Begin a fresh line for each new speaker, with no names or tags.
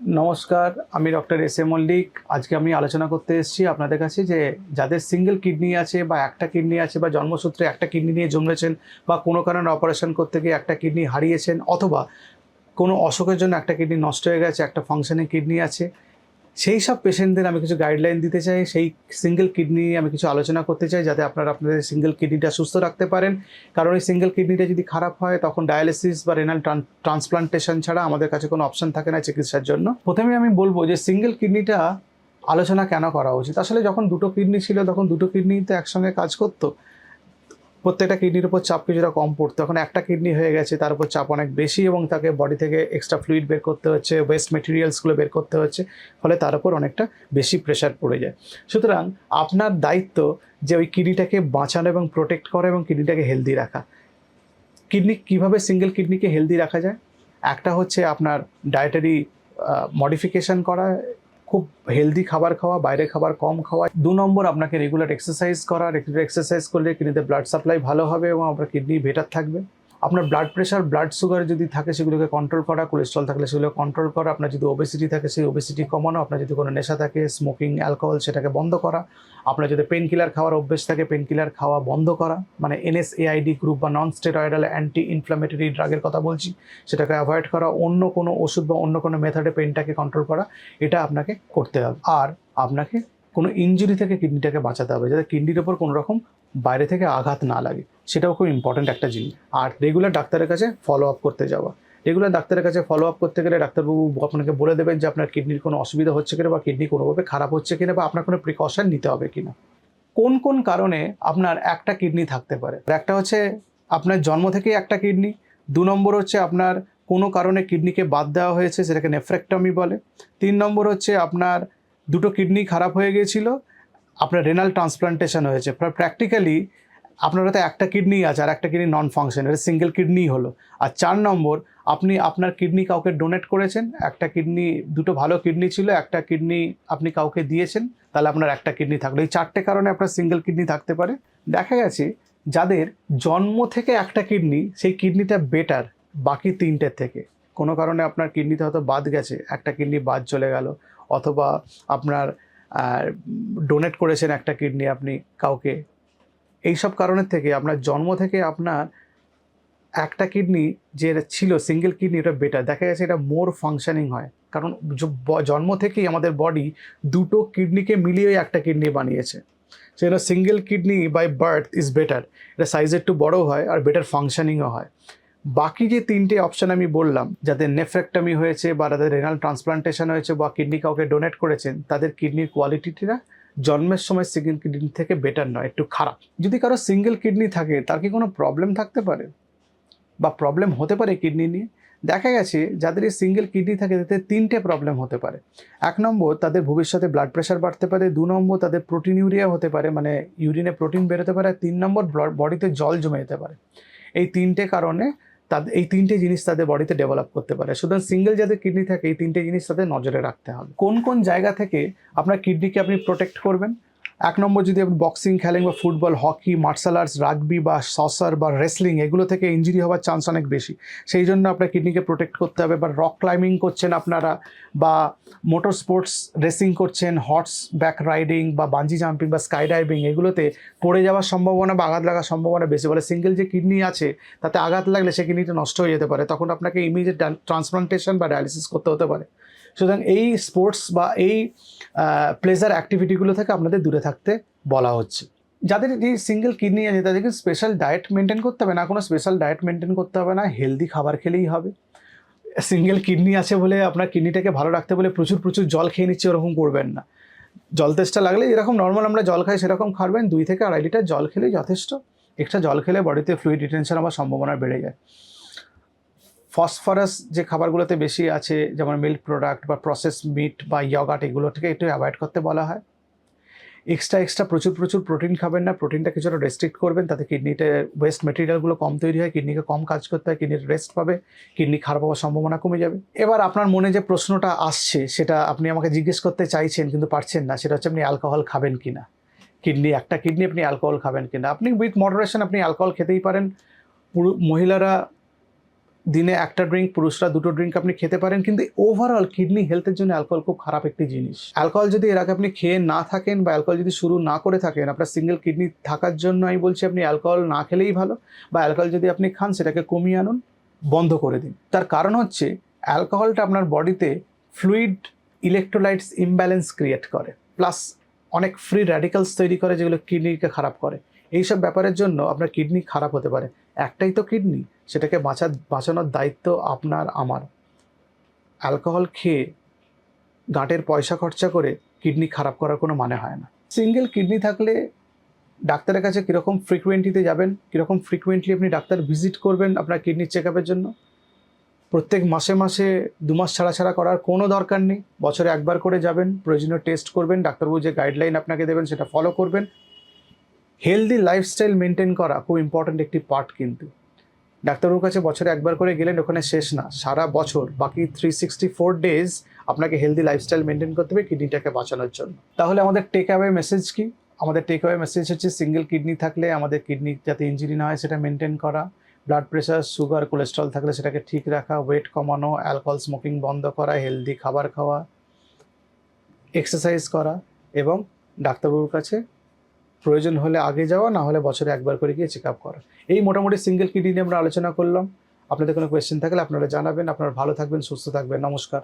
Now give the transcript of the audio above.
নমস্কার, আমি doctor S A Mallick. আজকে আমি আলোচনা করতে এসেছি আপনাদের কাছে যে যাদের সিঙ্গেল কিডনি আছে বা একটা কিডনি আছে বা জন্মসূত্রে একটা কিডনি নিয়ে জন্মেছেন বা কোনো কারণে অপারেশন করতে গিয়ে একটা কিডনি হারিয়েছেন অথবা কোনো অসুখের জন্য একটা কিডনি নষ্ট হয়ে গেছে, একটা ফাংশনে কিডনি আছে সেই সব পেশেন্টদের আমি কিছু গাইডলাইন দিতে চাই, সেই সিঙ্গেল কিডনি নিয়ে আমি কিছু আলোচনা করতে চাই যাতে আপনারা আপনাদের সিঙ্গেল কিডনিটা সুস্থ রাখতে পারেন। কারণ এই সিঙ্গেল কিডনিটা যদি খারাপ হয়, তখন ডায়ালিসিস বা রেনাল ট্রান্সপ্লান্টেশন ছাড়া আমাদের কাছে কোনো অপশন থাকে না চিকিৎসার জন্য। প্রথমে আমি বলব যে সিঙ্গেল কিডনিটা আলোচনা কেন করা উচিত? আসলে যখন দুটো কিডনি ছিল, তখন দুটো কিডনি তো একসঙ্গে কাজ করতো। প্রত্যেকটা কিডনির উপর চাপ কিছুটা কম পড়তো। এখন একটা কিডনি হয়ে গেছে, তার উপর চাপ অনেক বেশি এবং তাকে বডি থেকে এক্সট্রা ফ্লুইড বের করতে হচ্ছে ওয়েস্ট মেটেরিয়ালসগুলো বের করতে হচ্ছে, ফলে তার উপর অনেকটা বেশি প্রেশার পড়ে যায়। সুতরাং আপনার দায়িত্ব যে ওই কিডনিটাকে বাঁচানো এবং প্রোটেক্ট করা এবং কিডনিটাকে হেলদি রাখা। কিডনি কীভাবে সিঙ্গেল কিডনিকে হেলদি রাখা যায়? একটা হচ্ছে আপনার ডায়েটারি মডিফিকেশন করা খুব হেলদি খাবার খাওয়া বাইরে খাবার কম খাওয়া। দু নম্বর, আপনাকে রেগুলার এক্সারসাইজ করা। রেগুলার এক্সারসাইজ করলে কিডনিতে ব্লাড সাপ্লাই ভালো হবে এবং আপনার কিডনি বেটার থাকবে। আপনার ব্লাড প্রেশার ব্লাড সুগার যদি থাকে সেগুলোকে কন্ট্রোল করা কোলেস্ট্রল থাকলে সেগুলো কন্ট্রোল করা, আপনার যদি ওবেসিটি থাকে সেই ওবেসিটি কমানো, আপনার যদি কোনো নেশা থাকে স্মোকিং অ্যালকোহল সেটাকে বন্ধ করা, আপনার যদি পেন কিলার খাওয়ার অভ্যেস থাকে পেন কিলার খাওয়া বন্ধ করা মানে এনএসএআইডি গ্রুপ বা নন স্টেরয়েডাল অ্যান্টি ইনফ্লামেটরি ড্রাগের কথা বলছি, সেটাকে অ্যাভয়েড করা, অন্য কোনো ওষুধ বা অন্য কোনো মেথডে পেনটাকে কন্ট্রোল করা, এটা আপনাকে করতে হবে। আর আপনাকে কোনো ইঞ্জুরি থেকে কিডনিটাকে বাঁচাতে হবে, যাতে কিডনির ওপর কোনো রকম বাইরে থেকে আঘাত না লাগে। সেটাও খুব ইম্পর্ট্যান্ট একটা জিনিস। আর রেগুলার ডাক্তারের কাছে ফলো আপ করতে যাওয়া। রেগুলার ডাক্তারের কাছে ফলো আপ করতে গেলে ডাক্তারবাবু আপনাকে বলে দেবেন যে আপনার কিডনির কোনো অসুবিধা হচ্ছে কিনা বা কিডনি কোনোভাবে খারাপ হচ্ছে কিনা বা আপনার কোনো প্রিকশন নিতে হবে কিনা। কোন কোন কারণে আপনার একটা কিডনি থাকতে পারে? একটা হচ্ছে আপনার জন্ম থেকেই একটা কিডনি দু নম্বর হচ্ছে আপনার কোনো কারণে কিডনিকে বাদ দেওয়া হয়েছে, সেটাকে নেফ্রেক্টমি বলে। তিন নম্বর হচ্ছে আপনার দুটো কিডনি খারাপ হয়ে গিয়েছিল, আপনার রেনাল ট্রান্সপ্লান্টেশন হয়েছে। প্রায় প্র্যাকটিক্যালি আপনার হয়তো একটা কিডনি আছে আর একটা কিডনি নন ফাংশন এটা সিঙ্গেল কিডনি হলো। আর চার নম্বর, আপনি আপনার কিডনি কাউকে ডোনেট করেছেন, একটা কিডনি দুটো ভালো কিডনি ছিল, একটা কিডনি আপনি কাউকে দিয়েছেন, তাহলে আপনার একটা কিডনি থাকল। এই চারটে কারণে আপনার সিঙ্গেল কিডনি থাকতে পারে। দেখা গেছে, যাদের জন্ম থেকে একটা কিডনি সেই কিডনিটা বেটার বাকি তিনটের থেকে। কোনো কারণে আপনার কিডনিতে হয়তো বাদ গেছে, একটা কিডনি বাদ চলে গেল, অথবা আপনার ডোনেট করেছেন একটা কিডনি আপনি কাউকে। এই সব কারণের থেকে আপনার জন্ম থেকে আপনার একটা কিডনি যে ছিল সিঙ্গেল কিডনি, ওটা বেটার দেখা গেছে এটা মোর ফাংশনিং হয়। কারণ জন্ম থেকেই আমাদের বডি দুটো কিডনিকে মিলিয়ে একটা কিডনি বানিয়েছে। সেটা single kidney by birth is better এটা সাইজ একটু বড় হয় আর বেটার ফাংশনিংও হয়। বাকি যে তিনটে অপশন আমি বললাম, যাদের নেফ্রেক্টমি হয়েছে বা তাদের রেনাল ট্রান্সপ্লান্টেশন হয়েছে বা কিডনি কাউকে ডোনেট করেছেন, তাদের কিডনির কোয়ালিটিটা জন্মের সময় সিঙ্গেল কিডনি থেকে বেটার নয়, একটু খারাপ। যদি কারও সিঙ্গেল কিডনি থাকে, তার কি কোনো প্রবলেম থাকতে পারে? বা প্রবলেম হতে পারে কিডনি নিয়ে? দেখা গেছে, যাদের এই সিঙ্গেল কিডনি থাকে তাদের তিনটে প্রবলেম হতে পারে। এক নম্বর, তাদের ভবিষ্যতে ব্লাড প্রেশার বাড়তে পারে। দু নম্বর, তাদের প্রোটিন ইউরিয়া হতে পারে মানে ইউরিনে প্রোটিন বেরোতে পারে। তিন নম্বর বডিতে জল জমে যেতে পারে। এই তিনটে কারণে তাদের এই তিনটে জিনিস তাদের বডিতে ডেভেলপ করতে পারে। সুতরাং সিঙ্গেল যাদের কিডনি থাকে, এই তিনটে জিনিস তাদের নজরে রাখতে হবে। কোন কোন জায়গা থেকে আপনার কিডনিকে আপনি প্রোটেক্ট করবেন? এক নম্বর যদি আপনি বক্সিং খেলেন বা football hockey martial arts rugby বা সসার বা রেসলিং এগুলো থেকে ইঞ্জুরি হওয়ার চান্স অনেক বেশি। সেই জন্য আপনার কিডনিকে প্রোটেক্ট করতে হবে বা রক ক্লাইম্বিং করছেন আপনারা বা মোটর স্পোর্টস রেসিং করছেন হর্স ব্যাক রাইডিং বা বাঞ্জি জাম্পিং বা স্কাই ডাইভিং এগুলোতে পড়ে যাওয়ার সম্ভাবনা বা আঘাত লাগার সম্ভাবনা বেশি। বলে সিঙ্গেল যে কিডনি আছে, তাতে আঘাত লাগলে সে কিডনিটা নষ্ট হয়ে যেতে পারে। তখন আপনাকে ইমিডিয়েট ট্রান্সপ্লান্টেশন বা ডায়ালিসিস করতে হতে পারে। সুতরাং এই স্পোর্টস বা এই প্লেজার অ্যাক্টিভিটিগুলো থেকে আপনাদের দূরে থাকতে বলা হচ্ছে। যাদের এই সিঙ্গেল কিডনি আছে, তাদেরকে স্পেশাল ডায়েট মেনটেন করতে হবে, না কোনো স্পেশাল ডায়েট মেনটেন করতে হবে না হেলদি খাবার খেলেই হবে। সিঙ্গেল কিডনি আছে বলে আপনার কিডনিটাকে ভালো রাখতে বলে প্রচুর প্রচুর জল খেয়ে নিচ্ছে ওরকম করবেন না। জল তেষ্টা লাগলে যেরকম নর্মাল আমরা জল খাই, সেরকম খাবেন। দুই থেকে আড়াই লিটার জল খেলেই যথেষ্ট। এক্সট্রা জল খেলে বডিতে ফ্লুইড রিটেনশন হওয়ার সম্ভাবনা বেড়ে যায়। ফসফরাস যে খাবারগুলোতে বেশি আছে, যেমন মিল্ক প্রোডাক্ট বা প্রসেস মিট বা ইয়গাট এগুলো থেকে একটু অ্যাভয়েড করতে বলা হয়। এক্সট্রা এক্সট্রা প্রচুর প্রচুর প্রোটিন খাবেন না। প্রোটিনটা কিছুটা রেস্ট্রিক্ট করবেন, তাতে কিডনিতে ওয়েস্ট মেটেরিয়ালগুলো কম তৈরি হয়, কিডনিকে কম কাজ করতে হয়, কিডনির রেস্ট পাবে, কিডনি খারাপ হওয়ার সম্ভাবনা কমে যাবে। এবার আপনার মনে যে প্রশ্নটা আসছে, সেটা আপনি আমাকে জিজ্ঞেস করতে চাইছেন কিন্তু পারছেন না, সেটা হচ্ছে আপনি অ্যালকোহল খাবেন কি না কিডনি, একটা কিডনি আপনি অ্যালকোহল খাবেন কি না আপনি উইথ মডারেশন আপনি অ্যালকোহল খেতেই পারেন। পুরো মহিলারা দিনে একটা ড্রিঙ্ক পুরুষরা দুটো ড্রিঙ্ক আপনি খেতে পারেন, কিন্তু ওভারঅল কিডনি হেলথের জন্য অ্যালকোহল খুব খারাপ একটি জিনিস। অ্যালকোহল যদি এর আগে আপনি খেয়ে না থাকেন বা অ্যালকোহল যদি শুরু না করে থাকেন, আপনার সিঙ্গেল কিডনি থাকার জন্য আমি বলছি আপনি অ্যালকোহল না খেলেই ভালো, বা অ্যালকোহল যদি আপনি খান সেটাকে কমিয়ে আনুন, বন্ধ করে দিন। তার কারণ হচ্ছে অ্যালকোহলটা আপনার বডিতে ফ্লুইড ইলেকট্রোলাইটস ইমব্যালেন্স ক্রিয়েট করে প্লাস অনেক ফ্রি র্যাডিক্যালস তৈরি করে যেগুলো কিডনিকে খারাপ করে। এইসব ব্যাপারের জন্য আপনার কিডনি খারাপ হতে পারে। একটাই তো কিডনি, সেটাকে বাঁচা, বাঁচানোর দায়িত্ব আপনার, আমার। অ্যালকোহল খেয়ে গাঁটের পয়সা খরচা করে কিডনি খারাপ করার কোনো মানে হয় না। সিঙ্গেল কিডনি থাকলে ডাক্তারের কাছে কীরকম ফ্রিকুয়েন্টলিতে যাবেন, কীরকম ফ্রিকুয়েন্টলি আপনি ডাক্তার ভিজিট করবেন আপনার কিডনি চেক আপের জন্য? প্রত্যেক মাসে মাসে দু মাস ছাড়া ছাড়া করার কোনো দরকার নেই। বছরে একবার করে যাবেন, প্রয়োজনীয় টেস্ট করবেন, ডাক্তারবাবু যে গাইডলাইন আপনাকে দেবেন সেটা ফলো করবেন। হেলদি লাইফস্টাইল মেনটেন করা খুব ইম্পর্ট্যান্ট একটি পার্ট কিন্তু। ডাক্তারবাবুর কাছে বছরে একবার করে গেলেন, ওখানে শেষ না। সারা বছর, বাকি থ্রি সিক্সটি ফোর ডেজ আপনাকে হেলদি লাইফস্টাইল মেনটেন করতে হবে কিডনিটাকে বাঁচানোর জন্য। তাহলে আমাদের টেক অ্যাওয়ে মেসেজ কি? আমাদের টেক অ্যাওয়ে মেসেজ হচ্ছে সিঙ্গেল কিডনি থাকলে আমাদের কিডনি যাতে ইঞ্জুরি না হয়, সেটা মেনটেন করা। ব্লাড প্রেশার সুগার কোলেস্ট্রল থাকলে সেটাকে ঠিক রাখা ওয়েট কমানো অ্যালকোহল স্মোকিং বন্ধ করা হেলদি খাবার খাওয়া এক্সারসাইজ করা এবং ডাক্তারবাবুর কাছে প্রয়োজন হলে আগে যাওয়া, না হলে বছরে একবার করে গিয়ে চেক আপ করা। এই মোটামুটি সিঙ্গেল কিডনি নিয়ে আমরা আলোচনা করলাম। আপনাদের কোনো কোয়েশ্চেন থাকলে আপনারা জানাবেন। আপনারা ভালো থাকবেন, সুস্থ থাকবেন। নমস্কার।